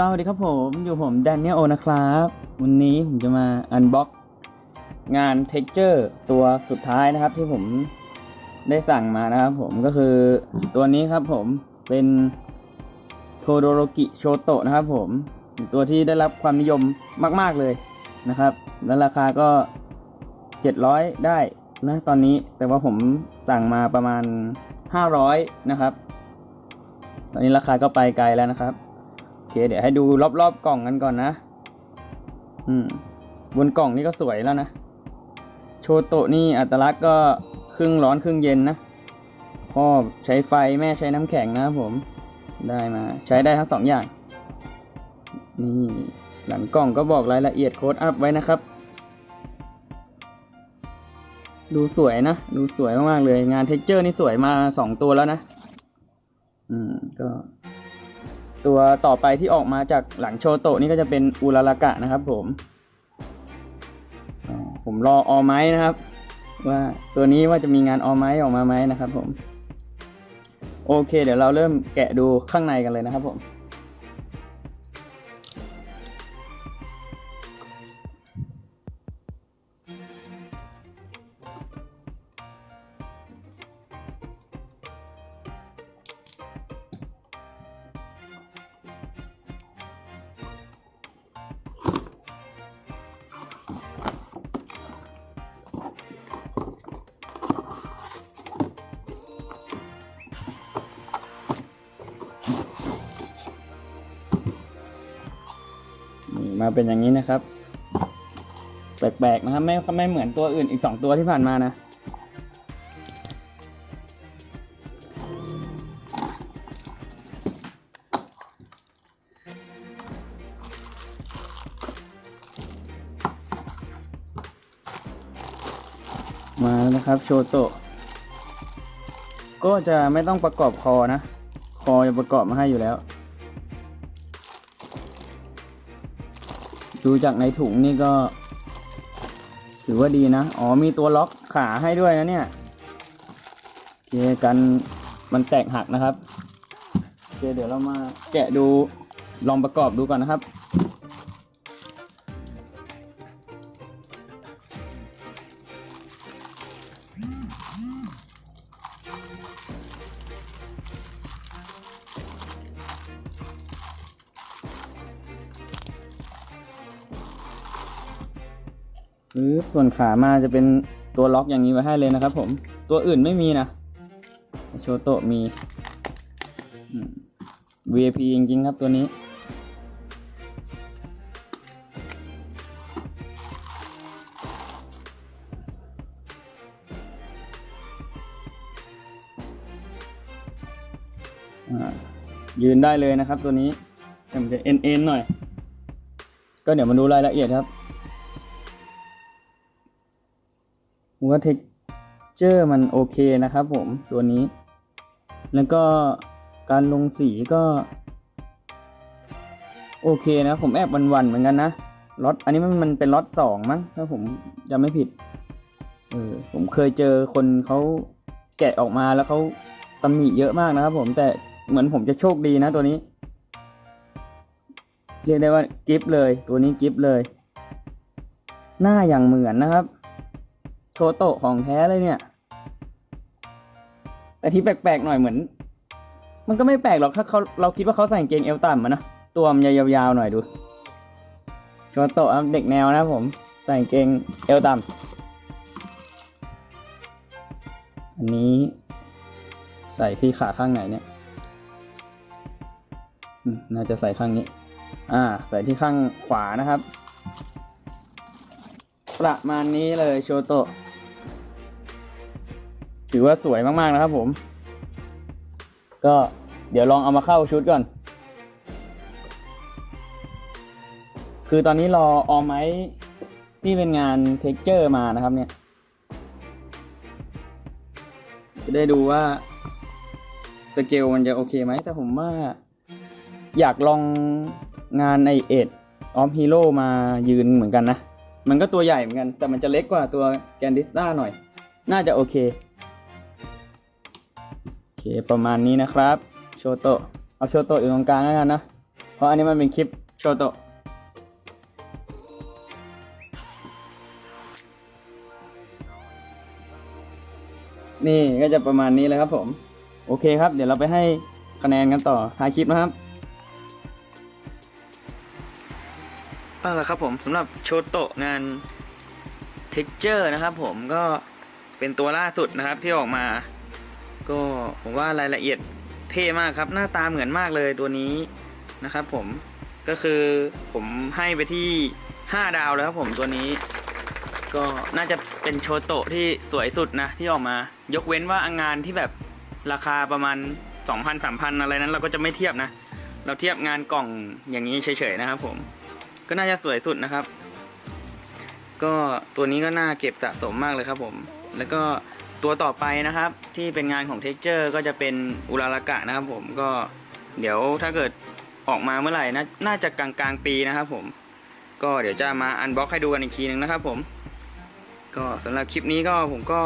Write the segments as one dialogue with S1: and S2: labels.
S1: สวัสดีครับผมอยู่ผมแดนเนียลโอนะครับ วันนี้ผมจะมาอันบ็อกงาน Texture ตัวสุดท้ายนะครับที่ผมได้สั่งมานะครับผมก็คือตัวนี้ครับผมเป็นโทโดโรกิโชโตะนะครับผมตัวที่ได้รับความนิยมมาก ๆเลยนะครับ แล้วราคาก็ 700 ได้นะตอนนี้แต่ว่าผมสั่งมาประมาณ 500 นะครับ ตอนนี้ราคาก็ไปไกลแล้วนะครับ เค เดี๋ยวให้ดูรอบๆกล่องกันก่อนนะ อืม บนกล่องนี่ก็สวยแล้วนะ โชโตะนี่อัตลักษณ์ก็ครึ่งร้อนครึ่งเย็นนะพ่อใช้ไฟแม่ใช้น้ำแข็งนะครับผมได้มา ใช้ได้ทั้งสองอย่าง นี่หลังกล่องก็บอกรายละเอียดโค้ดอัพไว้นะครับ ดูสวยนะ ดูสวยมากๆเลย งานเท็กเจอร์นี่สวยมาสองตัวแล้วนะ อืม ก็ ตัวต่อไปที่ออกมาจากหลังโชโตะนี่ก็จะเป็นอุรารากะนะครับผม ผมรอออไม้นะครับ ว่าตัวนี้ว่าจะมีงานออไม้ออกมาไหมนะครับผม โอเค เดี๋ยวเราเริ่มแกะดูข้างในกันเลยนะครับผม มาเป็นอย่างนี้นะครับ แปลกๆนะครับไม่ไม่เหมือนตัวอื่นอีกสองตัวที่ผ่านมานะมาแล้วนะครับโชโตะก็จะไม่ต้องประกอบคอนะ คอจะประกอบมาให้อยู่แล้ว ดูจากในถุงนี่ก็ ถือว่าดีนะ อ๋อมีตัวล็อกขาให้ด้วยนะเนี่ยโอเคกันมันแตกหักนะครับโอเคเดี๋ยวเรามาแกะดูลองประกอบดูก่อนนะครับ หรือส่วนขามาจะเป็นตัวล็อกอย่างนี้ไว้ให้เลยนะครับ ผม ตัวอื่นไม่มีนะ โชโตะมี VIP จริงๆครับตัวนี้ ยืนได้เลยนะครับตัวนี้แต่มันจะเอ็นเอ็นหน่อย ก็เดี๋ยวมาดูรายละเอียดครับ ผมว่าเท็กเจอร์มันโอเคนะครับผมตัวนี้ แล้วก็การลงสีก็ โอเคนะผมแอบวันๆเหมือนกันนะล็อตอันนี้มันมันเป็นล็อตสองมั้งถ้าผมจำไม่ผิดเออผมเคยเจอคนเขาแกะออกมาแล้วเขาตำหนิเยอะมากนะครับ ผมแต่เหมือนผมจะโชคดีนะตัวนี้ เรียกได้ว่ากิฟเลย ตัวนี้กิฟเลย หน้าอย่างเหมือนนะครับ โชโตะของแท้เลยเนี่ย แต่ที่แปลกๆหน่อยเหมือน มันก็ไม่แปลกหรอกถ้าเขาเราคิดว่าเขาใส่เกงเอวต่ำอะนะตัวมันยาวๆหน่อยดูโชโตะครับเด็กแนวนะผม ใส่เกงเอวต่ำอันนี้ใส่ที่ขาข้างไหนเนี่ยน่าจะใส่ข้างนี้ อ่า ใส่ที่ข้างขวานะครับ ประมาณนี้เลยโชโตะ ถือว่าสวยมากๆนะครับผม ก็เดี๋ยวลองเอามาเข้าชุดก่อน คือตอนนี้รอออไม้ที่เป็นงานเท็กเจอร์มานะครับเนี่ย จะได้ดูว่าสเกลมันจะโอเคไหม แต่ผมว่าอยากลองงานไอเอ็ดออฟฮีโร่มายืนเหมือนกันนะ มันก็ตัวใหญ่เหมือนกัน แต่มันจะเล็กกว่าตัวแกนดิสต้าหน่อย น่าจะโอเค เคประมาณนี้นะครับ โชโตะเอาโชโตะอยู่ตรงกลางแล้วกันนะ เพราะอันนี้มันเป็นคลิปโชโตะนี่ก็จะประมาณนี้เลยครับผม โอเคครับ เดี๋ยวเราไปให้คะแนนกันต่อท้ายคลิปนะครับเอาละครับผมสำหรับโชโตะงาน Texture นะครับผมก็เป็นตัวล่าสุดนะครับที่ออกมา ก็ผมว่ารายละเอียดเท่มากครับ หน้าตาเหมือนมากเลยตัวนี้นะครับผมก็คือผมให้ไปที่ 5 ดาวแล้วครับผมตัวนี้ ก็น่าจะเป็นโชโตะที่สวยสุดนะที่ออกมา ยกเว้นว่างานที่แบบราคาประมาณ 2,000 3,000 อะไรนั้น เราก็จะไม่เทียบนะ เราเทียบงานกล่องอย่างนี้เฉยๆนะครับผมก็น่าจะสวยสุดนะครับ ก็ตัวนี้ก็น่าเก็บสะสมมากเลยครับผม แล้วก็ ตัวต่อไปนะครับที่เป็นงานของเท็กเจอร์ก็จะเป็นอุราระกะนะครับผมก็เดี๋ยวถ้าเกิดออกมาเมื่อไหร่นะน่าจะกลางกลางปีนะครับผม ก็เดี๋ยวจะมาอันบ็อกให้ดูกันอีกทีนึงนะครับผมก็สำหรับคลิปนี้ก็ผมก็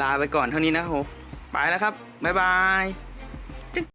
S1: ลาไปก่อนเท่านี้นะครับผมไปแล้วครับบ๊ายบาย